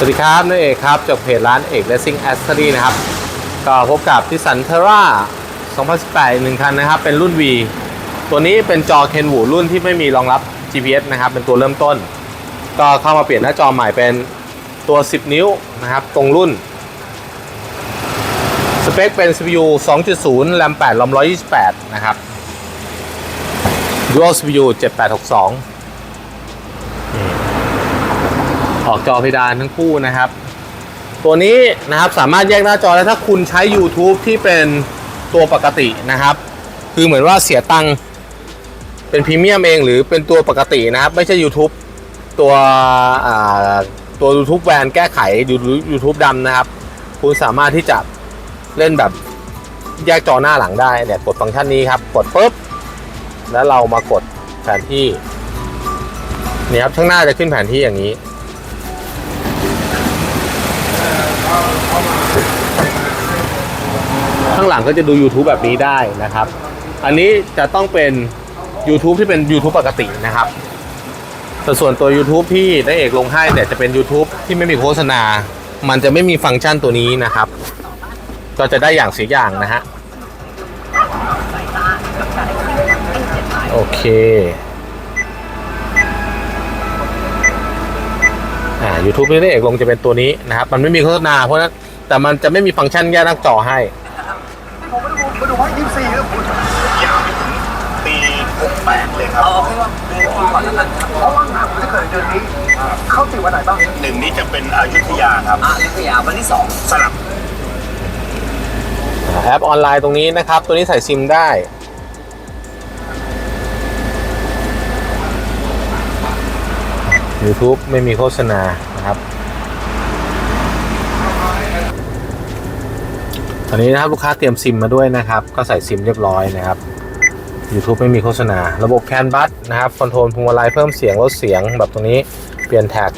สวัสดีครับนั่นเอกครับจากเพจร้านเอก Racing a c c e s s o r y นะครับ ก็พบกับที่สันเทรา2018อีกหนึ่งคันนะครับ เป็นรุ่น V ตัวนี้เป็นจอเคนวูรุ่นที่ไม่มีรองรับ GPS นะครับ เป็นตัวเริ่มต้น ก็เข้ามาเปลี่ยนหน้าจอใหม่เป็นตัว 10 นิ้วนะครับ ตรงรุ่น สเปคเป็น CPU 2.0 RAM 8 ROM 128 นะครับ Dual CPU 7862 ออกจอเพดานทั้งคู่นะครับ ตัวนี้นะครับสามารถแยกหน้าจอได้ถ้าคุณใช้ YouTube ที่เป็นตัวปกตินะครับ คือเหมือนว่าเสียตังค์เป็นพรีเมียมเองหรือเป็นตัวปกตินะครับ ไม่ใช่ YouTube ตัวตัว YouTube แวนแก้ไข YouTube ดำนะครับ คุณสามารถที่จะเล่นแบบแยกจอหน้าหลังได้เนี่ยกดฟังก์ชันนี้ครับ กดปุ๊บ แล้วเรามากดแผนที่นี่ครับข้างหน้าจะขึ้นแผนที่อย่างนี้ ข้างหลังก็จะดู YouTube แบบนี้ได้นะครับ อันนี้จะต้องเป็น YouTube ที่เป็น YouTube ปกตินะครับแต่ส่วนตัว YouTube ที่ได้เอกลงให้เนี่ยจะเป็น YouTube ที่ไม่มีโฆษณา มันจะไม่มีฟังก์ชันตัวนี้นะครับ ก็จะได้อย่างเสียอย่างนะฮะ โอเค YouTube ที่ได้เอกลงจะเป็นตัวนี้นะครับ มันไม่มีโฆษณาเพราะฉะนั้นแต่มันจะไม่มีฟังก์ชันแยกหน้าจอให้ผมมาดูมาดูให้ยี่สี่แล้วคุณยาวไปถึงปี68เลยครับเอาแค่ว่าเดือนปีก่อนแล้วกันครับเพราะว่างานถ้าเกิดเดือนนี้ เข้าติดวันไหนบ้างหนึ่งนี้จะเป็นอยุธยาครับอะอยุธยาวันที่สองสลับแอปออนไลน์ตรงนี้นะครับ ตัวนี้ใส่ซิมได้ YouTube ไม่มีโฆษณา นะครับตอนนี้นะครับลูกค้าเตรียมซิมมาด้วยนะครับ ก็ใส่ซิมเรียบร้อยนะครับ YouTube ไม่มีโฆษณา ระบบแคนบัสนะครับคอนโทรลพวงมาลัยเพิ่มเสียงลดเสียงแบบตรงนี้เปลี่ยนแท็ก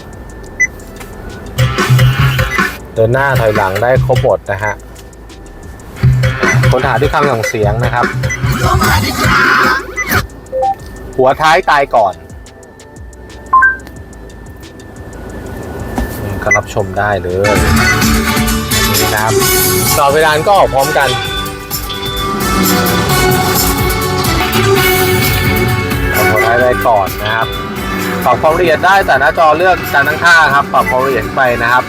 เดินหน้าถอยหลังได้ครบหมดนะฮะค้นหาด้วยคำสั่งเสียงนะครับ หัวท้ายตายก่อน ก็รับชมได้เลยอันนี้นะครับจอเพดานก็ออกพร้อมกันเอาหัวท้ายได้ก่อนนะครับปรับความละเอียดได้แต่หน้าจอเลือกการตั้งค่าครับ ปรับความละเอียดไปนะครับ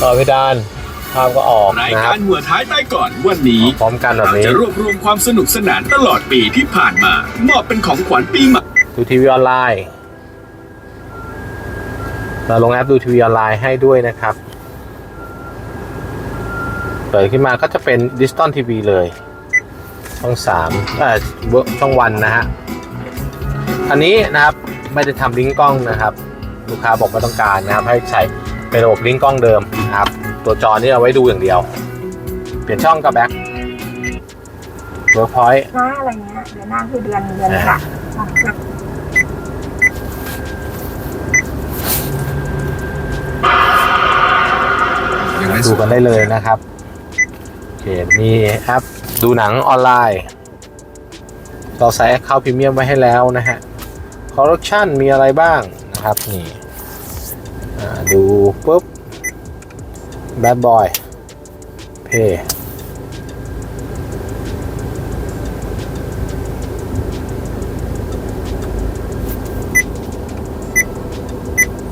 จอเพดานภาพก็ออกรายนะคการับรหัวท้ายใต้ก่อนวันนี้พร้อมกันแบบนี้ จะรวบรวมความสนุกสนานตลอดปีที่ผ่านมา มอบเป็นของขวัญปีใหม่ ดูทีวีออนไลน์ เราลงแอปดูทีวีออนไลน์ให้ด้วยนะครับ เปิดขึ้นมาก็จะเป็นดิจิตอลทีวีเลย ช่องสามเอ่อเวิร์กช่องวันนะฮะ อันนี้นะครับไม่ได้ทำลิงก์กล้องนะครับ ลูกค้าบอกไม่ต้องการนะครับ ให้ใช้เป็นระบบลิงก์กล้องเดิมนะครับ ตัวจอนี่เอาไว้ดูอย่างเดียว เปลี่ยนช่องกับแบ็คเวิร์กพอยต์หน้าอะไรเงี้ยเดือนหน้าคือเดือนเดือนนี้แหละหลังจาก ดูกันได้เลยนะครับโอเคมีแอปดูหนังออนไลน์ เราใส่แอคเข้าพรีเมียมไว้ให้แล้วนะฮะคอร์รัปชันมีอะไรบ้างนะครับนี่ดูปุ๊บ Bad Boy เพ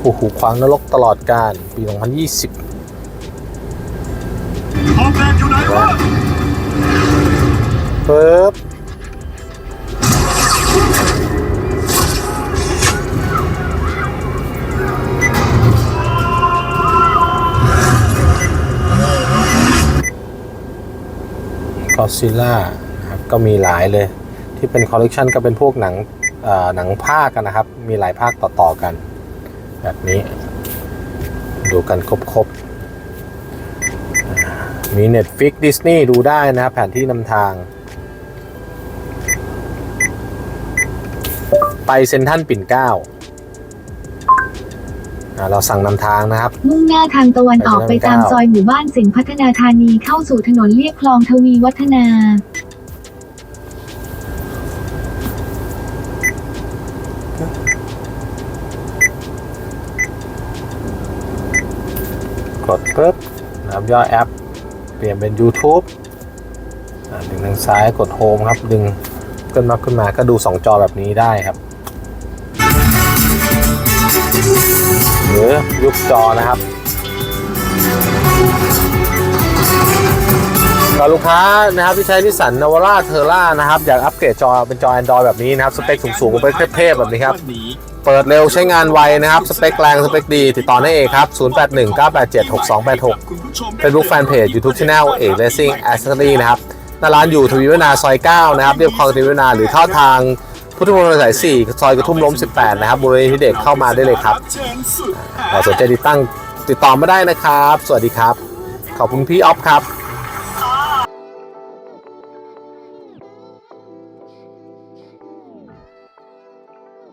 โอ้โหขวางนรกตลอดการ ปี 2020 โอเคอยู่ไหนวะปึ๊บกอซิล่านะครับก็มีหลายเลย ที่เป็นคอลเลกชันก็เป็นพวกหนังหนังภาคกันนะครับ มีหลายภาคต่อ ๆ กัน แบบนี้ ดูกันครบ ๆ มี Netflix Disney ดูได้นะครับแผนที่นำทาง ไปเซนทันปิ่นเก้าเราสั่งนำทางนะครับ มุ่งหน้าทางตะวันออกไปตามซอยหมู่บ้านสิงห์พัฒนาธานีเข้าสู่ถนนเลียบคลองทวีวัฒนา กดปุ๊บนะครับย่อแอป ลี่ยนเป็น YouTube ดึงทางซ้ายกดโฮมครับ ดึงขึ้นมาขึ้นมาก็ดู 2 จอแบบนี้ได้ครับ หรือยุบจอนะครับ ก็ลูกค้านะครับที่ใช้นิสสันนาวาร่าเทอร่านะครับอยากอัปเกรดจอเป็นจอ Android แบบนี้นะครับ สเปคสูงๆสเปคเทพๆแบบนี้ครับ เปิดเร็วใช้งานไวนะครับ สเปคแรง สเปคดี ติดต่อได้เองครับ 0819876286คุณผู้ชม Facebook Fanpage YouTube Channel เอก Racing Accessory นะครับหน้าร้านอยู่ทวีวนาซอย 9 นะครับเรียบคลองทวีวนาหรือเข้าทางพุทธมณฑลสาย 4 ซอยกระทุ่มล้ม 18 นะครับบริเวณที่เด็กเข้ามาได้เลยครับขอสนใจติดตั้งติดต่อมาได้นะครับ สวัสดีครับ ขอบคุณพี่ออฟครับ